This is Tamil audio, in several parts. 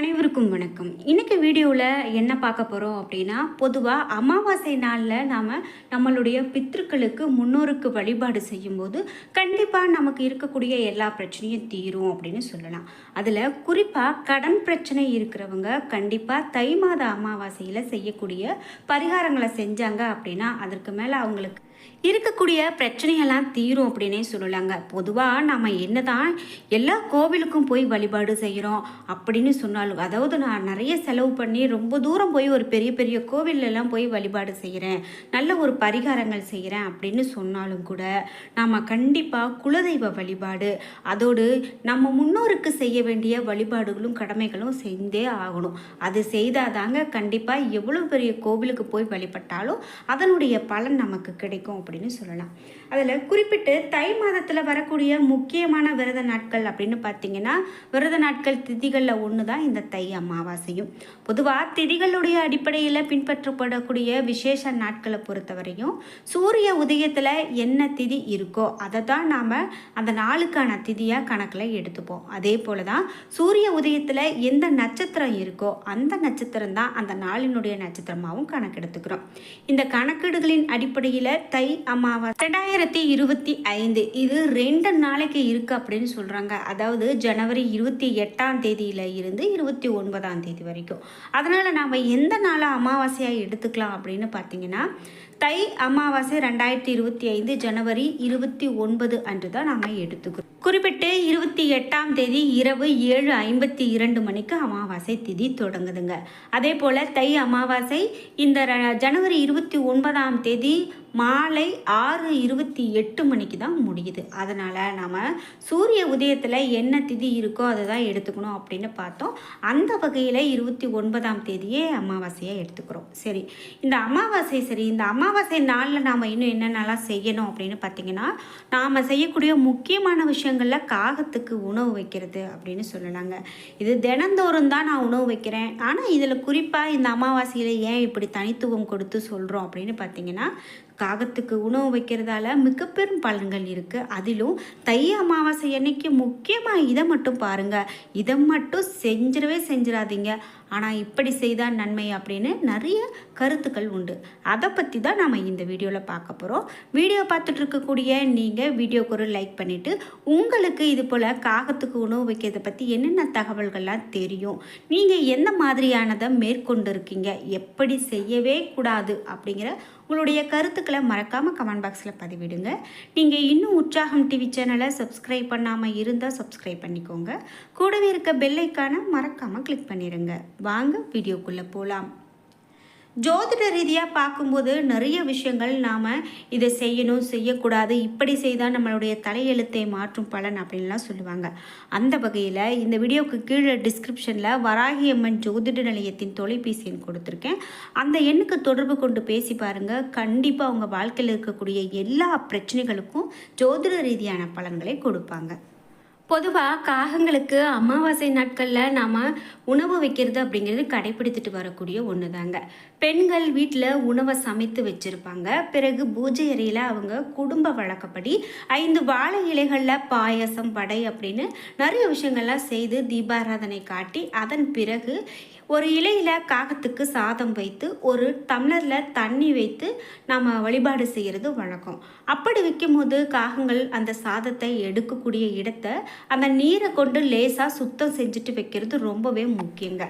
அனைவருக்கும் வணக்கம். இன்றைக்கி வீடியோவில் என்ன பார்க்க போகிறோம் அப்படின்னா பொதுவாக அமாவாசை நாளில் நாம் நம்மளுடைய பித்திருக்களுக்கு முன்னோருக்கு வழிபாடு செய்யும்போது கண்டிப்பாக நமக்கு இருக்கக்கூடிய எல்லா பிரச்சனையும் தீரும் அப்படின்னு சொல்லலாம். அதில் குறிப்பாக கடன் பிரச்சனை இருக்கிறவங்க கண்டிப்பாக தை மாத அமாவாசையில் செய்யக்கூடிய பரிகாரங்களை செஞ்சாங்க அப்படின்னா அதற்கு மேலே அவங்களுக்கு இருக்கக்கூடிய பிரச்சனையெல்லாம் தீரும் அப்படின்னே சொல்லலாங்க. பொதுவாக நம்ம என்னதான் எல்லா கோவிலுக்கும் போய் வழிபாடு செய்கிறோம் அப்படின்னு சொன்னாலும் அதாவது நான் நிறைய செலவு பண்ணி ரொம்ப தூரம் போய் ஒரு பெரிய பெரிய கோவிலெல்லாம் போய் வழிபாடு செய்கிறேன் நல்ல ஒரு பரிகாரங்கள் செய்கிறேன் அப்படின்னு சொன்னாலும் கூட நாம் கண்டிப்பாக குலதெய்வ வழிபாடு அதோடு நம்ம முன்னோருக்கு செய்ய வேண்டிய வழிபாடுகளும் கடமைகளும் செஞ்சே ஆகணும். அது செய்தாதாங்க கண்டிப்பாக எவ்வளோ பெரிய கோவிலுக்கு போய் வழிபட்டாலும் அதனுடைய பலன் நமக்கு கிடைக்கும். அப்படின்னு சொல்லலாம். அதில் குறிப்பிட்டு தை மாதத்தில் வரக்கூடிய முக்கியமான விரத நாட்கள் அப்படின்னு பார்த்தீங்கன்னா விரத நாட்கள் திதிகளில் ஒன்று தான் இந்த தை அமாவாசையும். பொதுவாக திதிகளுடைய அடிப்படையில் பின்பற்றப்படக்கூடிய விசேஷ நாட்களை பொறுத்தவரையும் சூரிய உதயத்தில் என்ன திதி இருக்கோ அதை தான் நாம் அந்த நாளுக்கான திதியாக கணக்கில் எடுத்துப்போம். அதே போல தான் சூரிய உதயத்தில் எந்த நட்சத்திரம் இருக்கோ அந்த நட்சத்திரம் தான் அந்த நாளினுடைய நட்சத்திரமாகவும் கணக்கெடுத்துக்கிறோம். இந்த கணக்கீடுகளின் அடிப்படையில் தை அமாவாசை ரெண்டாயிரம் ரெண்டாயிரத்தி இருபத்தி ஐந்து. இது ரெண்டு நாளைக்கு இருக்குது அப்படின்னு சொல்கிறாங்க அதாவது ஜனவரி இருபத்தி எட்டாம் தேதியில இருந்து இருபத்தி ஒன்பதாம் தேதி வரைக்கும். அதனால் நாம் எந்த நாளை அமாவாசையாக எடுத்துக்கலாம் அப்படின்னு பார்த்தீங்கன்னா தை அமாவாசை ரெண்டாயிரத்தி இருபத்தி ஐந்து ஜனவரி இருபத்தி ஒன்பது அன்று தான் நாம் எடுத்துக்கிறோம். குறிப்பிட்டு இருபத்தி எட்டாம் தேதி இரவு ஏழு ஐம்பத்தி இரண்டு மணிக்கு அமாவாசை திதி தொடங்குதுங்க. அதே போல் தை அமாவாசை இந்த ஜனவரி இருபத்தி ஒன்பதாம் தேதி மாலை ஆறு இருபத்தி எட்டு மணிக்கு தான் முடியுது. அதனால் நாம் சூரிய உதயத்தில் என்ன திதி இருக்கோ அதை தான் எடுத்துக்கணும் அப்படின்னு பார்த்தோம். அந்த வகையில் இருபத்தி ஒன்பதாம் தேதியே அமாவாசையாக எடுத்துக்கிறோம். சரி இந்த அமாவாசை சரி இந்த அமாவாசை நாளில் நாம் இன்னும் என்னென்னலாம் செய்யணும் அப்படின்னு பார்த்தீங்கன்னா நாம் செய்யக்கூடிய முக்கியமான விஷயங்களில் காகத்துக்கு உணவு வைக்கிறது அப்படின்னு சொல்லலாங்க இது தினந்தோறும் தான் நான் உணவு வைக்கிறேன். ஆனால் இதில் குறிப்பாக இந்த அமாவாசையில் ஏன் இப்படி தனித்துவம் கொடுத்து சொல்கிறோம் அப்படின்னு பார்த்தீங்கன்னா காகத்துக்கு உணவு வைக்கிறதால மிக பெரும் பலன்கள் இருக்குது அதிலும் தை அமாவாசை அன்னைக்கு முக்கியமாக இதை மட்டும் பாருங்கள் இதை மட்டும் செஞ்சிடவே செஞ்சிடாதீங்க. ஆனால் இப்படி செய்தால் நன்மை அப்படின்னு நிறைய கருத்துக்கள் உண்டு. அதை பற்றி தான் நாம் இந்த வீடியோவில் பார்க்க போகிறோம் வீடியோ பார்த்துட்டு இருக்கக்கூடிய நீங்கள் வீடியோக்கு ஒரு லைக் பண்ணிவிட்டு உங்களுக்கு இது போல் காகத்துக்கு உணவு வைக்கிறதை பற்றி என்னென்ன தகவல்கள்லாம் தெரியும்? நீங்கள் எந்த மாதிரியானதை மேற்கொண்டு இருக்கீங்க எப்படி செய்யவே கூடாது? அப்படிங்கிற உங்களுடைய கருத்துக்களை மறக்காமல் கமெண்ட் பாக்ஸில் பதிவிடுங்க. நீங்கள் இன்னும் உற்சாகம் டிவி சேனலை சப்ஸ்கிரைப் பண்ணாமல் இருந்தால் சப்ஸ்கிரைப் பண்ணிக்கோங்க. கூடவே இருக்க பெல்லைக்கான மறக்காமல் கிளிக் பண்ணிடுங்க வாங்க வீடியோக்குள்ளே போகலாம் ஜோதிட ரீதியாக பார்க்கும்போது நிறைய விஷயங்கள் நாம் இதை செய்யணும் செய்யக்கூடாது இப்படி செய்தால் நம்மளுடைய தலையெழுத்தை மாற்றும் பலன் அப்படின்லாம் சொல்லுவாங்க. அந்த வகையில் இந்த வீடியோவுக்கு கீழே டிஸ்கிரிப்ஷனில் வராகியம்மன் ஜோதிட நிலையத்தின் தொலைபேசி எண் கொடுத்துருக்கேன். அந்த எண்ணுக்கு தொடர்பு கொண்டு பேசி பாருங்கள் கண்டிப்பாக உங்கள் வாழ்க்கையில் இருக்கக்கூடிய எல்லா பிரச்சனைகளுக்கும் ஜோதிட ரீதியான பலன்களை கொடுப்பாங்க. பொதுவாக காகங்களுக்கு அமாவாசை நாட்களில் நாம் உணவு வைக்கிறது அப்படிங்கிறது கடைப்பிடித்துட்டு வரக்கூடிய ஒன்று தாங்க பெண்கள் வீட்டில் உணவை சமைத்து வச்சுருப்பாங்க. பிறகு பூஜை அறையில் அவங்க குடும்ப வழக்கப்படி ஐந்து வாழை இலைகளில் பாயசம் வடை அப்படின்னு நிறைய விஷயங்கள்லாம் செய்து தீபாராதனை காட்டி அதன் பிறகு ஒரு இலையில் காகத்துக்கு சாதம் வைத்து ஒரு டம்ளரில் தண்ணி வைத்து நம்ம வழிபாடு செய்கிறது வழக்கம். அப்படி வைக்கும்போது காகங்கள் அந்த சாதத்தை எடுக்கக்கூடிய இடத்த அந்த நீரை கொண்டு லேசாக சுத்தம் செஞ்சுட்டு வைக்கிறது ரொம்பவே முக்கியங்க.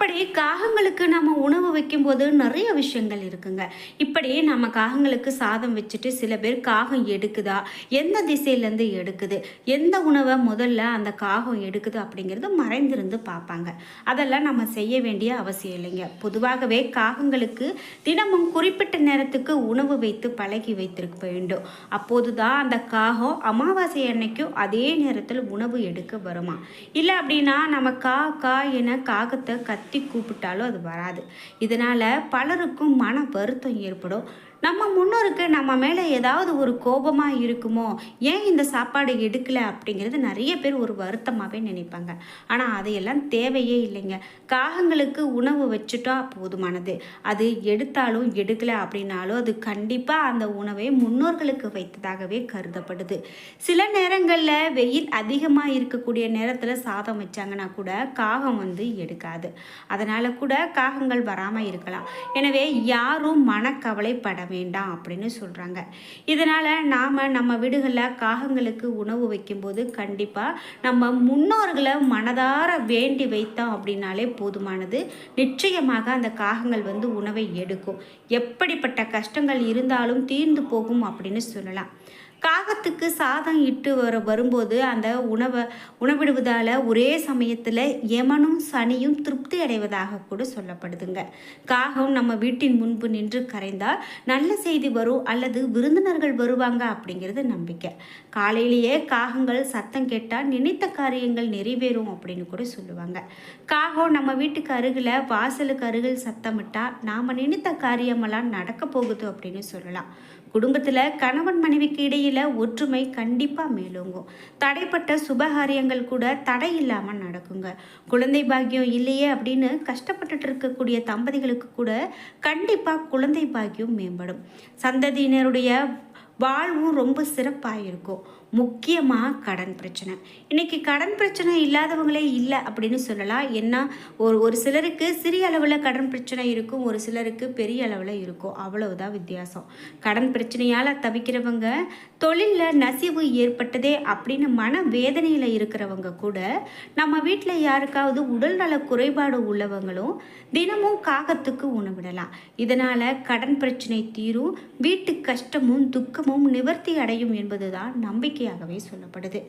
அப்படி காகங்களுக்கு நம்ம உணவு வைக்கும்போது நிறைய விஷயங்கள் இருக்குங்க. இப்படி நம்ம காகங்களுக்கு சாதம் வச்சுட்டு சில பேர் காகம் எடுக்குதா? எந்த திசையிலேருந்து எடுக்குது? எந்த உணவை முதல்ல அந்த காகம் எடுக்குது அப்படிங்கிறது மறைந்திருந்து பார்ப்பாங்க. அதெல்லாம் நம்ம செய்ய வேண்டிய அவசியம் இல்லைங்க. பொதுவாகவே காகங்களுக்கு தினமும் குறிப்பிட்ட நேரத்துக்கு உணவு வைத்து பழகி வைத்திருக்க வேண்டும். அப்போது தான் அந்த காகம் அமாவாசை அன்னைக்கும் அதே நேரத்தில் உணவு எடுக்க வருமா? இல்லை அப்படின்னா நம்ம கா கா என காகத்தை கத்தி கூப்பிட்டாலும் அது வராது. இதனால் பலருக்கும் மன வருத்தம் ஏற்படும். நம்ம முன்னோருக்கு நம்ம மேலே ஏதாவது ஒரு கோபமாக இருக்குமோ? ஏன் இந்த சாப்பாடு எடுக்கலை அப்படிங்கிறது நிறைய பேர் ஒரு வருத்தமாகவே நினைப்பாங்க. ஆனால் அதையெல்லாம் தேவையே இல்லைங்க. காகங்களுக்கு உணவு வச்சுட்டா போதுமானது. அது எடுத்தாலும் எடுக்கலை அப்படின்னாலும் அது கண்டிப்பாக அந்த உணவை முன்னோர்களுக்கு வைத்ததாகவே கருதப்படுது. சில நேரங்களில் வெயில் அதிகமாக இருக்கக்கூடிய நேரத்தில் சாதம் வச்சாங்கன்னா கூட காகம் வந்து எடுக்காது. அதனால் கூட காகங்கள் வராமல் இருக்கலாம். எனவே யாரும் மனக்கவலைப்பட வேண்டாம் அப்படின்னு சொல்கிறாங்க இதனால் நாம் நம்ம வீடுகளில் காகங்களுக்கு உணவு வைக்கும்போது கண்டிப்பாக நம்ம முன்னோர்களை மனதார வேண்டி வைத்தோம் அப்படின்னாலே போதுமானது. நிச்சயமாக அந்த காகங்கள் வந்து உணவை எடுக்கும். எப்படிப்பட்ட கஷ்டங்கள் இருந்தாலும் தீர்ந்து போகும் அப்படின்னு சொல்லலாம். காகத்துக்கு சாதம் இட்டு வர வரும்போது அந்த உணவை உணவிடுவதால் ஒரே சமயத்தில் யமனும் சனியும் திருப்தி அடைவதாக கூட சொல்லப்படுதுங்க. காகம் நம்ம வீட்டின் முன்பு நின்று கரைந்தால் நல்ல செய்தி வரும் அல்லது விருந்தினர்கள் வருவாங்க அப்படிங்கிறது நம்பிக்கை. காலையிலேயே காகங்கள் சத்தம் கேட்டால் நினைத்த காரியங்கள் நிறைவேறும் அப்படின்னு கூட சொல்லுவாங்க. காகம் நம்ம வீட்டுக்கு அருகில் வாசலுக்கு அருகில் சத்தமிட்டால் நாம் நினைத்த காரியமெல்லாம் நடக்க போகுது அப்படின்னு சொல்லலாம். குடும்பத்தில் கணவன் மனைவிக்கு இடையே இடையில் ஒற்றுமை கண்டிப்பாக மேலோங்கும். தடைப்பட்ட சுபகாரியங்கள் கூட தடை இல்லாமல் நடக்குங்க. குழந்தை பாக்கியம் இல்லையே அப்படின்னு கஷ்டப்பட்டுட்டு இருக்கக்கூடிய தம்பதிகளுக்கு கூட கண்டிப்பாக குழந்தை பாக்கியம் மேம்படும். சந்ததியினருடைய வாழ்வும் ரொம்ப சிறப்பாக இருக்கும் முக்கியமாக கடன் பிரச்சனை. இன்றைக்கி கடன் பிரச்சனை இல்லாதவங்களே இல்லை அப்படின்னு சொல்லலாம். ஏன்னா ஒரு ஒரு சிலருக்கு சிறிய அளவில் கடன் பிரச்சனை இருக்கும் ஒரு சிலருக்கு பெரிய அளவில் இருக்கும். அவ்வளவுதான் வித்தியாசம். கடன் பிரச்சனையால் தவிக்கிறவங்க தொழிலில் நசிவு ஏற்பட்டதே அப்படின்னு மன வேதனையில் இருக்கிறவங்க கூட நம்ம வீட்டில் யாருக்காவது உடல்நல குறைபாடு உள்ளவங்களும் தினமும் காகத்துக்கு உணவிடலாம். இதனால் கடன் பிரச்சனை தீரும் வீட்டு கஷ்டமும் துக்கமும் நிவர்த்தி அடையும் என்பதுதான் நம்பிக்கை நம்பிக்கையாகவே சொல்லப்படுது.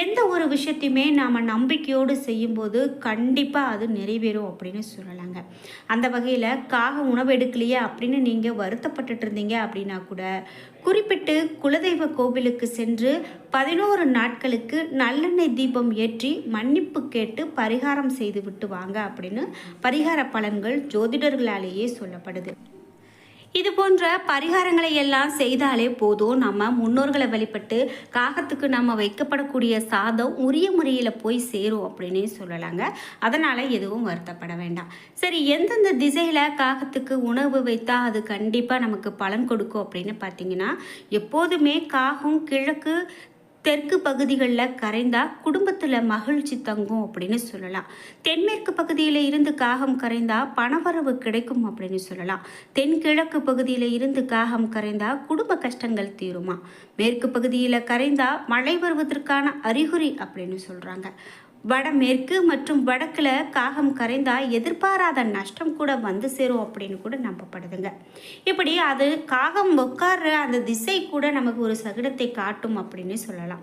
எந்த ஒரு விஷயத்தையுமே நாம் நம்பிக்கையோடு செய்யும்போது கண்டிப்பாக அது நிறைவேறும் அப்படின்னு சொல்லலாங்க. அந்த வகையில் காக உணவு எடுக்கலையே அப்படின்னு நீங்கள் வருத்தப்பட்டுட்டு இருந்தீங்க அப்படின்னா கூட குறிப்பிட்டு குலதெய்வ கோவிலுக்கு சென்று பதினோரு நாட்களுக்கு நல்லெண்ணெய் தீபம் ஏற்றி மன்னிப்பு கேட்டு பரிகாரம் செய்து விட்டு வாங்க அப்படின்னு பரிகார பலன்கள் ஜோதிடர்களாலேயே சொல்லப்படுது. இது போன்ற பரிகாரங்களை எல்லாம் செய்தாலே போதும். நம்ம முன்னோர்களை வழிபட்டு காகத்துக்கு நம்ம வைக்கப்படக்கூடிய சாதம் உரிய முறையில் போய் சேரும் அப்படின்னே சொல்லலாங்க. அதனால் எதுவும் வருத்தப்பட வேண்டாம். சரி எந்தெந்த திசையில் காகத்துக்கு உணவு வைத்தால் அது கண்டிப்பாக நமக்கு பலன் கொடுக்கும் அப்படின்னு பார்த்தீங்கன்னா எப்போதுமே காகம் கிழக்கு தெற்கு பகுதிகளில் கரைந்தால் குடும்பத்தில் மகிழ்ச்சி தங்கும் அப்படின்னு சொல்லலாம். தென்மேற்கு பகுதியில் இருந்து காகம் கரைந்தால் பணவரவு கிடைக்கும் அப்படின்னு சொல்லலாம். தென்கிழக்கு பகுதியில் இருந்து காகம் கரைந்தால் குடும்ப கஷ்டங்கள் தீருமா. மேற்கு பகுதியில் கரைந்தால் மழை வருவதற்கான அறிகுறி அப்படின்னு சொல்கிறாங்க வடமேற்கு மற்றும் வடக்கில் காகம் கரைந்தால் எதிர்பாராத நஷ்டம் கூட வந்து சேரும் அப்படின்னு கூட நம்பப்படுதுங்க. இப்படி அது காகம் உட்கார்ற அந்த திசை கூட நமக்கு ஒரு சகுனத்தை காட்டும் அப்படின்னு சொல்லலாம்.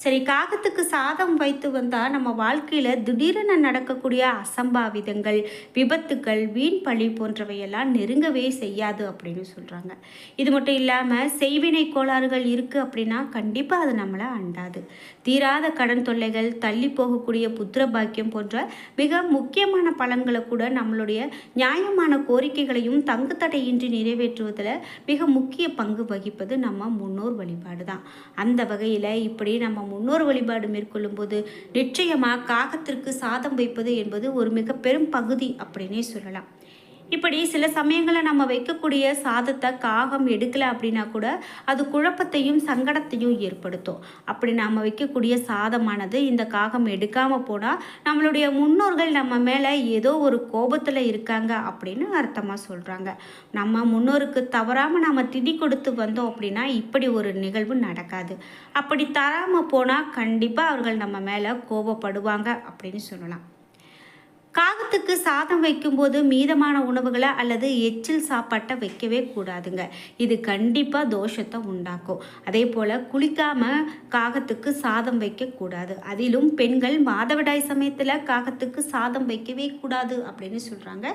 சரி காகத்துக்கு சாதம் வைத்து வந்தால் நம்ம வாழ்க்கையில் திடீரென நடக்கக்கூடிய அசம்பாவிதங்கள் விபத்துக்கள் வீண் பழி போன்றவையெல்லாம் நெருங்கவே செய்யாது அப்படின்னு சொல்கிறாங்க இது மட்டும் இல்லாமல் செய்வினை கோளாறுகள் இருக்குது அப்படின்னா கண்டிப்பாக அது நம்மளை அண்டாது. தீராத கடன் தொல்லைகள் தள்ளி போகக்கூடிய புத்திர பாக்கியம் போன்ற மிக முக்கியமான பலன்களை கூட நம்மளுடைய நியாயமான கோரிக்கைகளையும் தங்குத்தடையின்றி நிறைவேற்றுவதில் மிக முக்கிய பங்கு வகிப்பது நம்ம முன்னோர் வழிபாடு தான் அந்த வகையில் இப்படி நம்ம முன்னோர் வழிபாடு மேற்கொள்ளும் போது நிச்சயமாக காகத்திற்கு சாதம் வைப்பது என்பது ஒரு மிக பெரும் பகுதி அப்படின்னே சொல்லலாம். இப்படி சில சமயங்களில் நம்ம வைக்கக்கூடிய சாதத்தை காகம் எடுக்கலை அப்படின்னா கூட அது குழப்பத்தையும் சங்கடத்தையும் ஏற்படுத்தும். அப்படி நாம் வைக்கக்கூடிய சாதமானது இந்த காகம் எடுக்காமல் போனால் நம்மளுடைய முன்னோர்கள் நம்ம மேலே ஏதோ ஒரு கோபத்தில் இருக்காங்க அப்படின்னு அர்த்தமாக சொல்கிறாங்க நம்ம முன்னோருக்கு தவறாமல் நம்ம திதி கொடுத்து வந்தோம் அப்படின்னா இப்படி ஒரு நிகழ்வு நடக்காது. அப்படி தராமல் போனால் கண்டிப்பாக அவர்கள் நம்ம மேலே கோபப்படுவாங்க அப்படின்னு சொல்லலாம். காகத்துக்கு சாதம் வைக்கும்போது மீதமான உணவுகளை அல்லது எச்சில் சாப்பாட்டை வைக்கவே கூடாதுங்க. இது கண்டிப்பாக தோஷத்தை உண்டாக்கும். அதே போல் குளிக்காமல் காகத்துக்கு சாதம் வைக்கக்கூடாது அதிலும் பெண்கள் மாதவிடாய் சமயத்தில் காகத்துக்கு சாதம் வைக்கவே கூடாது அப்படின்னு சொல்கிறாங்க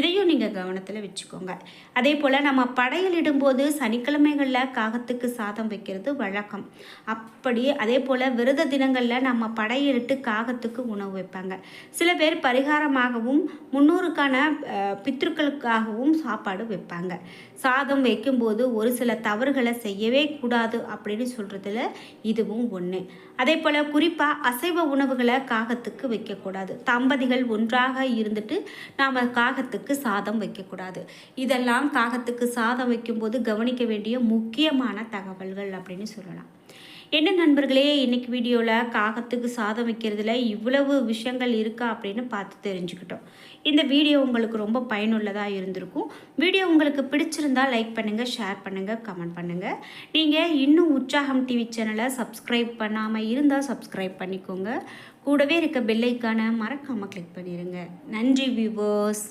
இதையும் நீங்கள் கவனத்தில் வச்சுக்கோங்க. அதே போல் நம்ம படையலிடும்போது சனிக்கிழமைகளில் காகத்துக்கு சாதம் வைக்கிறது வழக்கம். அப்படி அதே போல் விரத தினங்களில் நம்ம படையலிட்டு காகத்துக்கு உணவு வைப்பாங்க. சில பேர் பரிகார உபகாரமாகவும் முன்னோருக்கான பித்ருக்களுக்காகவும் சாப்பாடு வைப்பாங்க. சாதம் வைக்கும்போது ஒரு சில தவறுகளை செய்யவே கூடாது அப்படின்னு சொல்கிறதுல இதுவும் ஒன்று அதே போல் குறிப்பாக அசைவ உணவுகளை காகத்துக்கு வைக்கக்கூடாது. தம்பதிகள் ஒன்றாக இருந்துட்டு நாம் காகத்துக்கு சாதம் வைக்கக்கூடாது. இதெல்லாம் காகத்துக்கு சாதம் வைக்கும்போது கவனிக்க வேண்டிய முக்கியமான தகவல்கள் அப்படின்னு சொல்லலாம். என்ன நண்பர்களே இன்னைக்கு வீடியோவில் காகத்துக்கு சாதம் வைக்கிறதுல இவ்வளவு விஷயங்கள் இருக்கா அப்படின்னு பார்த்து தெரிஞ்சுக்கிட்டோம். இந்த வீடியோ உங்களுக்கு ரொம்ப பயனுள்ளதாக இருந்திருக்கும். வீடியோ உங்களுக்கு பிடிச்சிருந்தா லைக் பண்ணுங்கள் ஷேர் பண்ணுங்கள் கமெண்ட் பண்ணுங்கள் நீங்கள் இன்னும் உற்சாகம் டிவி சேனலை சப்ஸ்கிரைப் பண்ணாமல் இருந்தால் சப்ஸ்கிரைப் பண்ணிக்கோங்க. கூடவே இருக்க பெல்லைக்கான மறக்காமல் கிளிக் பண்ணிடுங்க நன்றி வியூவர்ஸ்